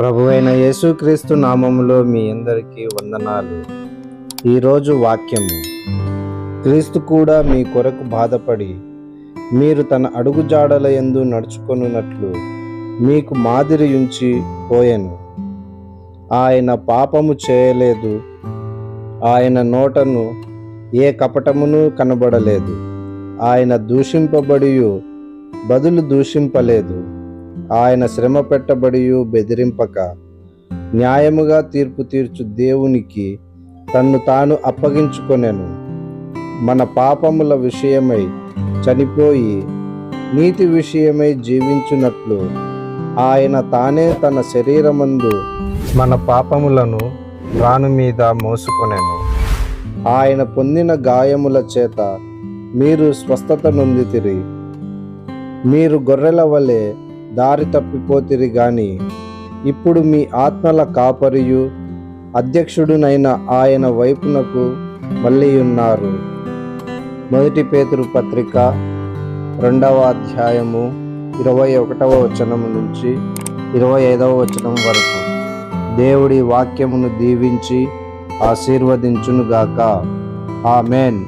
ప్రభు అయిన యేసుక్రీస్తు నామములో మీ అందరికీ వందనాలు. ఈరోజు వాక్యము క్రీస్తు కూడా మీ కొరకు బాధపడి మీరు తన అడుగుజాడల ఎందు నడుచుకొనున్నట్లు మీకు మాదిరి ఉంచి పోయాను. ఆయన పాపము చేయలేదు ఆయన నోటను ఏ కపటమును కనబడలేదు ఆయన దూషింపబడి బదులు దూషింపలేదు. ఆయన శ్రమ పెట్టబడి బెదిరింపక న్యాయముగా తీర్పు తీర్చు దేవునికి తన్ను తాను అప్పగించుకొనెను. మన పాపముల విషయమై చనిపోయి నీతి విషయమై జీవించున్నట్లు ఆయన తానే తన శరీరమందు మన పాపములను రాను మీద మోసుకొనెను. ఆయన పొందిన గాయముల చేత మీరు స్వస్థత నొందితిరి. మీరు గొర్రెల వలె దారి తప్పిపోతిరి గాని. ఇప్పుడు మీ ఆత్మల కాపరియు అధ్యక్షుడునైన ఆయన వైపునకు మళ్ళీ ఉన్నారు మొదటి పేతురు పత్రిక రెండవ అధ్యాయము ఇరవై ఒకటవ వచనం నుంచి ఇరవై ఐదవ వచనం వరకు. దేవుడి వాక్యమును దీవించి ఆశీర్వదించునుగాక. ఆమెన్.